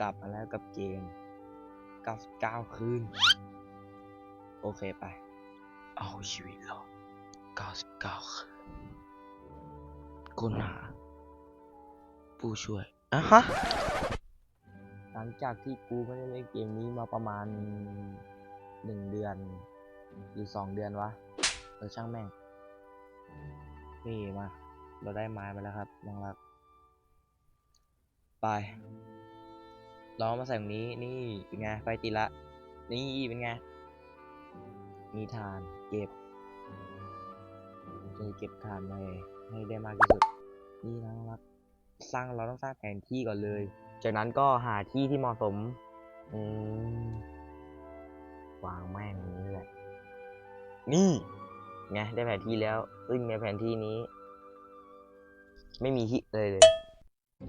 กลับมาแล้วกับเกม 99 คืน โอเคไป เอาชีวิตรอด99 คืนค้นหา ผู้ช่วยอะฮะ หลังจากที่กูไม่ได้เล่นเกมนี้มาประมาณหนึ่งเดือน หรือสองเดือนวะเออช่างแม่ง นี่มา เราได้ไม้มาแล้วครับน้องรัก ไป ลองมาใส่ตรงนี้นี่เป็นไงไฟติละ นี่เป็นไงมีทานเก็บจะเก็บทานให้ให้ได้มากที่สุดนี่น้องรักสร้างเราต้องสร้างแผนที่ก่อนเลย จากนั้นก็หาที่ที่เหมาะสมอืมวางแม่งอย่างนี้แหละนี่ไงได้แผนที่แล้ว ซึ่งในแผนที่นี้ ไม่มีที่เลยเลย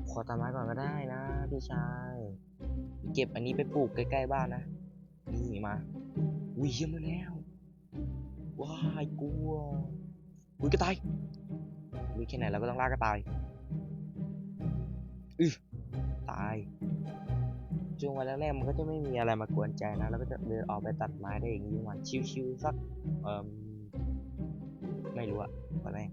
ขอตามไม้ก่อนก็ได้นะพี่ชาย เก็บอันนี้ไปปลูกใกล้ๆบ้านนะ นี่มาอุ้ยเยี่ยมาแล้วว้ายกลัวอุ้ยกระต่ายอุ้ยแค่ไหนเราก็ต้องล่ากระต่ายอือตายช่วงวันแรกๆมันก็จะไม่มีอะไรมากวนใจนะ แล้วก็จะเดินออกไปตัดไม้ได้อย่างนี้วันชิวๆสักเอ่อไม่รู้อะวันแรก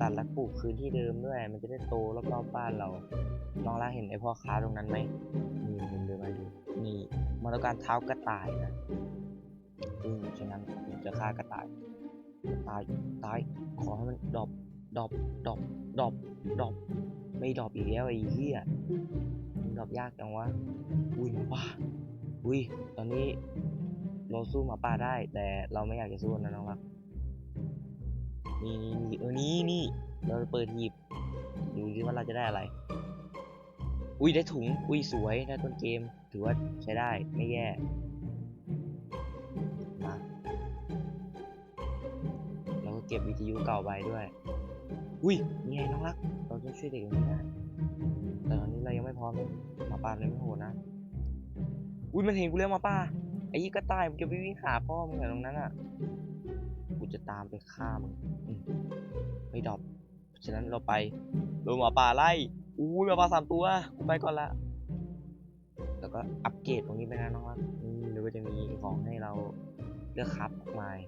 ตัดแล้วปลูกคืนที่เดิมด้วย มันจะได้โตรอบๆบ้านเราน้องรักเห็นไอพ่อค้าตรงนั้นไหมนี่เดินเดินมาดูนี่มันต้องการเท้ากระต่ายนะซึ่งฉะนั้นผมจะฆ่ากระต่ายกระต่ายตายขอให้มันดอบดอบดอบดอบดอบไม่ดอบอีกแล้วไอ้เหี้ยมันดอบยากจังวะอุ้ยหมาป่าอุ้ยตอนนี้เราสู้หมาป่าได้ แต่เราไม่อยากจะสู้นะน้องรัก นี่นี่นี่เออนี่นี่เราเปิดหีบดูดิว่าเราจะได้อะไร อุ้ยได้ถุง อุ้ยสวยได้ต้นเกม ถือว่าใช้ได้ไม่แย่ มาเราก็เก็บวิทยุเก่าไปด้วย อุ้ยนี่ไงน้องรัก เราจะช่วยเด็กคนนี้ได้แต่ตอนนี้เรายังไม่พร้อมเลยมาปาเลยไม่โหดนะ อุ้ยมันเห็นกูแล้วหมาป่าไอ้ยี่กระต่ายมันจะไปวิ่งหาพ่อมึงเหรอตรงนั้นอะ จะตามไปฆ่ามึงไม่ดรอปฉะนั้นเราไปโดนหมาป่าไล่อู้หมาป่าสามตัวกูไปก่อนละแล้วก็อัปเกรดตรงนี้ไปนะน้องรักนี่แล้วก็จะมีของให้เราเลือกครับมากมาย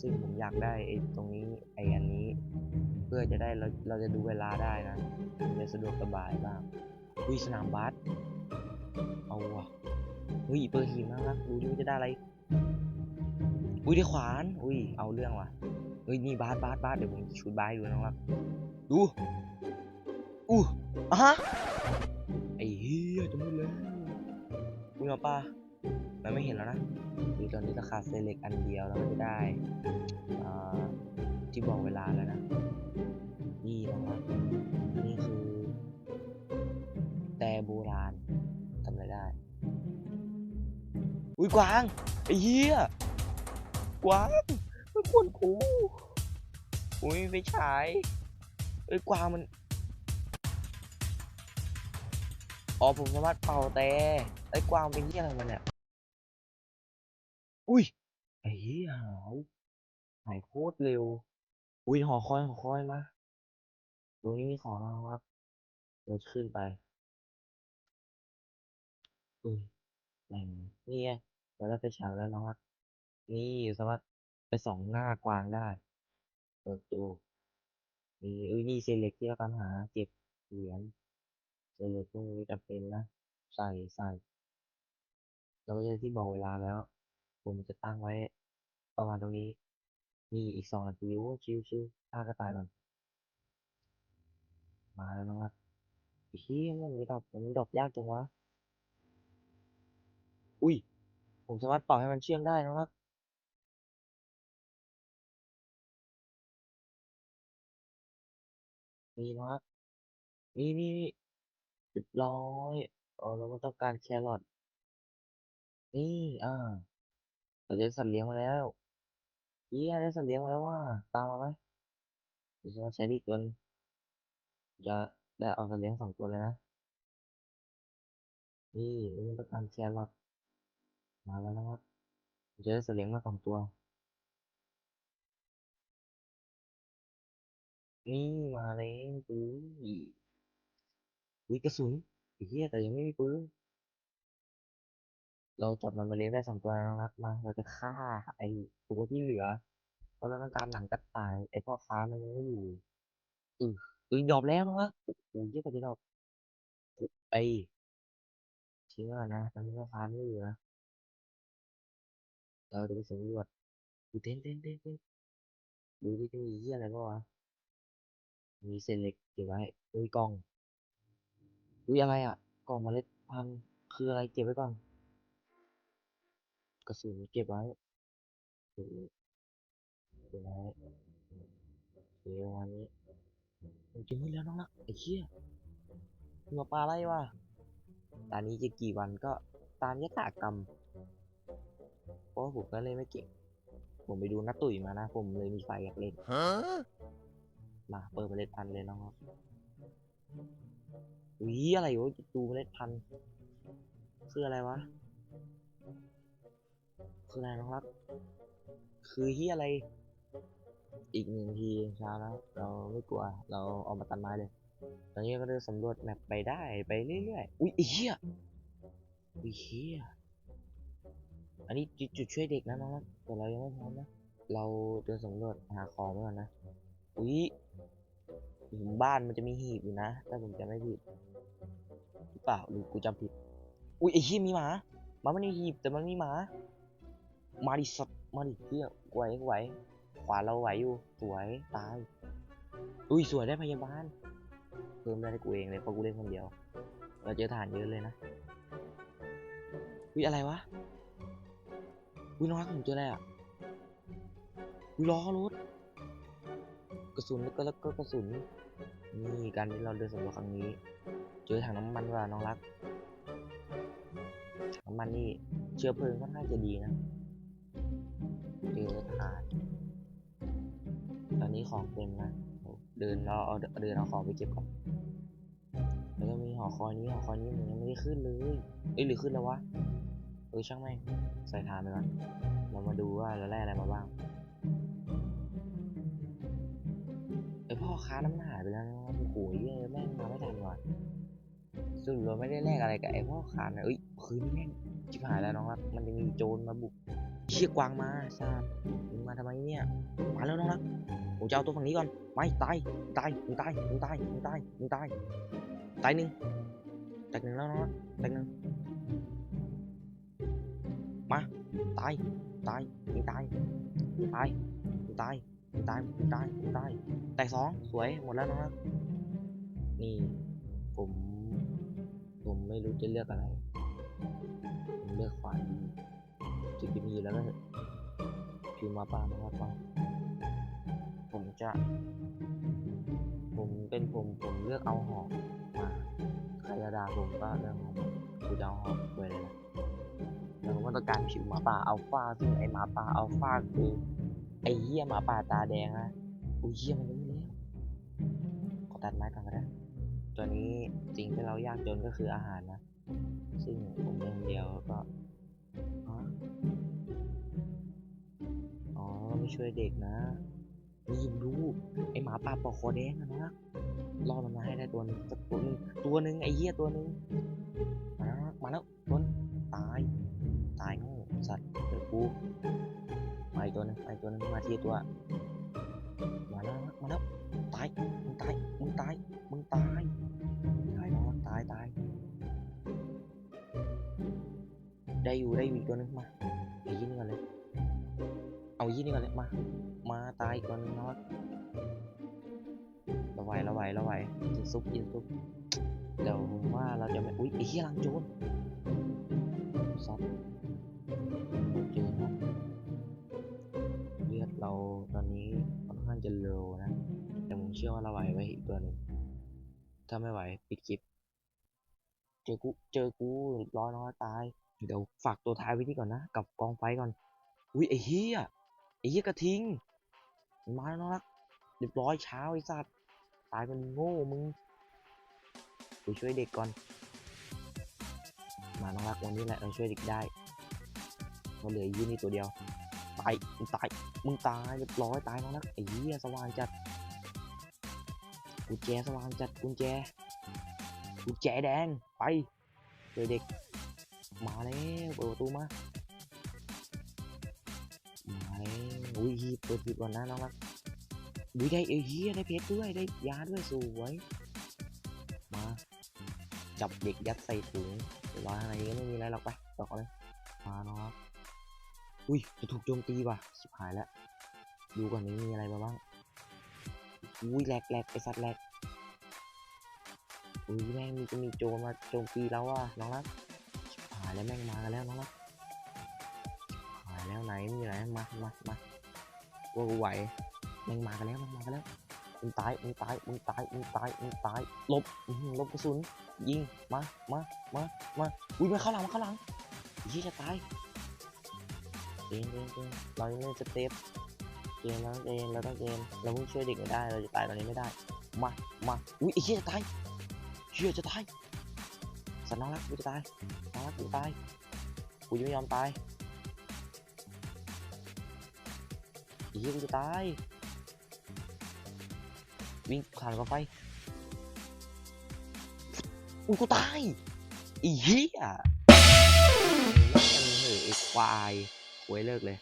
ซึ่งผมอยากได้ไอ้ตรงนี้ไอ้อันนี้ เพื่อจะได้เราเราจะดูเวลาได้นะมันจะสะดวกสบายบ้างอุ้ยสนามบาสเอาว่ะอุ้ยเปิดหีบน่ารักดูดิว่าจะได้อะไร อุ้ยได้ขวาน อุ้ย เอาเรื่องว่ะเฮ้ยนี่บาสบาสบาสเดี๋ยวผมชูดบาสดูน้องรัก ดู อู้อะฮะ ไอ้เฮียจะมืดแล้วคุณเอาป้ามันไม่เห็นแล้วนะคือตอนนี้ราคาเซเล็กอันเดียวเราก็จะได้ที่บอกเวลาแล้วนะ นี่น้องรักนี่คือ แต่โบราณทำอะไรได้ อุ้ยกวาง ไอ้เหี้ย กวางมันกวนกูอุ้ยไปฉายเอ้ยกวางมันอ๋อผมสามารถเป่าแต่ไอ้กวางเป็นที่อะไรมันเนี่ยอุ้ยไอ้เหี้ยหาวหายโคตรเร็ว อุ้ยหอคอยหอคอยมาตรงนี้มีของแล้วครับเดี๋ยวขึ้นไปอุ้ยแหม่งนี่ไงเราได้ไปฉายแล้วน้องครับ นี่สามารถไปส่องหน้ากวางได้เปิดตูนี่เอ้ยนี่เซเล็กที่เราตามหาเก็บเหรียญเซเล็กพวกนี้จำเป็นนะใส่ใส่เราก็จะที่บอกเวลาแล้ว ผมจะตั้งไว้ ประมาณตรงนี้ นี่อีกสองนาทีโอ้ชิวชิวฆ่ากระต่ายก่อนมาแล้วนะครับอีเหี้ยมันดอกมันดอกยากจังวะ อุ้ย ผมสามารถเป่าให้มันเชื่องได้นะครับ นี่นะ นี่นี่นี่เรียบร้อยเออเราก็ต้องการแครอทนี่อ่าเราได้สัตว์เลี้ยงมาแล้วเยี่ยได้สัตว์เลี้ยงมาแล้วว่าตามมาไหมเดี๋ยวจะใช้ดีตัวจะได้เอาสัตว์เลี้ยงสองตัวเลยนะนี่เราต้องการแครอทมาแล้วนะครับเราจะได้สัตว์เลี้ยงมาสองตัว นี่มาเลยดูวิกระสุนไอ้เหี้ยแต่ยังไม่มีปืนเราจับมันมาเลี้ยงได้สองตัวแล้วนะครับมา เราจะฆ่าไอ้ตัวที่เหลือ เพราะเราต้องการหนังกระต่าย ไอ้พ่อค้ามันยังไม่อยู่อืออือยอมแล้วนะโอ้โหเหี้ยกว่าจะดอกไอ้เชื่อนะตอนนี้พ่อค้าไม่อยู่นะเราจะไปสำรวจดูเต้นเต้นเต้นเต้นดูดิจะมีเหี้ยอะไรบ้างวะ มีเศษเล็กเก็บไว้อุ้ยกล่องอุ้ยอะไรอะ กล่องเมล็ดพันธุ์คืออะไรเก็บไว้ก่อน กระสุนเก็บไว้เก็บเก็บไว้เดี๋ยววันนี้มันจะมืดแล้วน้องรักไอ้เหี้ยมาปลาอะไรวะตอนนี้จะกี่วันก็ตามยถากรรม เพราะผมก็เล่นไม่เก่ง ผมไปดูนัดตุ๋ยมานะ ผมเลยมีไฟอยากเล่น Huh? มาเปิดเมล็ดพันธุ์เลยน้องครับอุ้ยอะไรวะดูเมล็ดพันธุ์คืออะไรวะ คืออะไรน้องรักคือเฮียอะไร อีกหนึ่งทีเช้าแล้วเราไม่กลัว เราเออกมาตัดไม้เลย ตอนนี้ก็เดินสำรวจแมปไปได้ไปเรื่อยๆ อุ้ยเหี้ยอุ้ยเหี้ยอันนี้จุดช่วยเด็กนะน้องรักแต่เรายังไม่พร้อมนะ เราเดินสำรวจหาของไว้ก่อนนะ อุ้ยผมบ้านมันจะมีหีบอยู่นะถ้าผมจะไม่ผิดหรือเปล่าหรือกูจำผิด อุ้ยไอ้หี้ยมีหมาหมามันในหีบแต่มันมีหมา มาดิสัตมาดิเที่ยวไหวไหวขวาเราไหวอยู่สวยตาย อุ้ยสวยได้พยาบาลเพิ่มได้ให้กูเองเลยเพราะกูเล่นคนเดียว เราเจอฐานเยอะเลยนะอุ้ยอะไรวะอุ้ยน้องรักผมเจออะไรอะอุ้ยล้อรถ กระสุนแล้วก็แล้วก็กระสุนนี่การที่เราเดินสำรวจครั้งนี้ เจอถังน้ำมันว่ะน้องรักถังน้ำมันนี่เชื้อเพลิงค่อนข้าจะดีนะเจอถ่านตอนนี้ของเต็มนะเดินเราเอาเดินเอาของไปเก็บก่อนแล้วก็มีหอคอยนี้หอคอยนี้มันยังไม่ได้ขึ้นเลยเอ้ยหรือขึ้นแล้ววะเออช่างแม่งใส่ฐานไปก่อนเรามาดูว่าเราได้อะไรมาบ้าง ไอพ่อค้าน้ำหนาไปแล้วโอ้โหเยอะแม่งมาไม่ทันว่ะสรุปเราไม่ได้แลกอะไรกับไอพ่อค้านะเอ้ยคืนนี้แม่งชิบหายแล้วน้องรัก มันจะมีโจรมาบุกเชี่ยกวางมาซาบมึงมาทำไมเนี่ยมาแล้วน้องรักผมจะเอาตัวฝั่งนี้ก่อนไม่ตายตายมึงตายมึงตายมึงตายมึงตายตายหนึ่งตายหนึ่งแล้วน้องรักตายหนึ่งมาตายตายมึงตายมึงตายมึงตาย ตายมึงตายมึงตายแตกสองสวยหมดแล้วน้องรักนี่ผม ผมไม่รู้จะเลือกอะไร ผมเลือกขวานจุดที่มีแล้วก็คือหมาป่ามาป่าผมจะ ผมเป็นผมผมเลือกเอาหอกมาใครจะด่าผมก็เรื่องของกูจะเอาหอกไปเลยนะแล้วก็ต้องการผิวหมาป่าอัลฟาซึ่งไอหมาป่าอัลฟาคือ ไอ้เหี้ยหมาป่าตาแดงนะอุ้ยเหี้ยมันรู้แล้วขอตัดไม้ก่อนก็ได้ตอนนี้สิ่งที่เรายากจนก็คืออาหารนะ ซึ่งผมเล่นคนเดียวก็อ๋อไม่ช่วยเด็กนะนี่ดูไอหมาป่าปอกคอแดงนะล่อมันมาให้ได้ตัวนึงตัวหนึงตัวหนึงไอเหี้ยตัวนึงมาแล้วมาแล้วตัวหนึ่งตาย ตายโง่สัตว์เดี๋ยวกู ตัวนึงมาอีกตัวนึงมาทีตัวมาแล้วมาแล้วตายมึงตายมึงตายมึงตายตายน้องตายตายได้อยู่ได้อยู่อีกตัวนึงมาไอ้ยี่นี่ก่อนเลย เอายี่นี่ก่อนเลยมา มาตายอีกตัวนึงเนาะราไวราไวราไวกินซุปกินซุปเดี๋ยวว่าเราจะไม่อุ้ยไอ้เหี้ยลังโจรซัดเจอนะเลือด ตอนนี้ค่อนข้างจะโลนะ แต่ผมเชื่อว่าเราไหวไว้อีกตัวหนึ่ง ถ้าไม่ไหวปิดคลิป เจอกู เจอกูร้อยน้อยตาย เดี๋ยวฝากตัวท้ายไว้นี่ก่อนนะ กับกองไฟก่อน อุ้ยไอ้เฮียไอ้เฮียกระทิง มาแล้วน้องรักเรียบร้อยเช้าไอ้สัตว์ ตายเป็นโง่มึงกูช่วยเด็กก่อน มาน้องรักวันนี้แหละเราช่วยเด็กได้มันเหลือไอ้ยี่นี่ตัวเดียว ตายมึงตายมึงตายเรียบร้อยตายน้องรักไอ้เฮียสว่างจัดกุญแจสว่างจัดกุญแจกุญแจแดงไปเจอเด็ก มาแล้วเปิดประตูมามาแล้วอุ้ยเปิดผิดก่อนนะน้องรักอุ้ยได้เอเฮียได้เพชรด้วยได้ยาด้วยสวยมาจับเด็กยัดใส่ถุงเดี๋ยววางอะไรก็ไม่มีอะไรหรอกไปต่อเลยมาน้องรัก อุ้ยจะถูกโจมตีว่ะชิบหายแล้ว ดูก่อนนี้มีอะไรมาบ้าง อุ้ยแหลกแหลกไอสัตว์แหลกอุ้ยแม่งมีจะมีโจรมาโจมตีแล้วว่ะน้องรักชิบหายแล้วแม่งมากันแล้วน้องรักหายแล้วไหนมีไหนมามามาว่ากูไหวแมันมากันแล้วแมันมากันแล้วมึงตายมึงตายมึงตายมึงตายมึงตายลบลบกระสุนยิงมามามามาอุ้ยมาเข้าหลังมาเข้าหลังยี่จะตาย จนเจนเจนเรายังไม่ได้สเต็ปเจนเราต้องเจนเราต้องเจนเราเพิ่งช่วยเด็กไม่ได้เราจะตายตอนนี้ไม่ได้ มามาอุ้ยไอ้เหี้ยจะตายเชี่ยจะตายสัตว์น้องรักกูจะตายน้องรักกูตายกูยังไม่ยอมตายอีเหี้ยกูจะตายวิ่งผ่านกองไฟอุ้ยกูตายอีเหี้ยแม่งเหอะไอ้ควาย วยเลิกเลย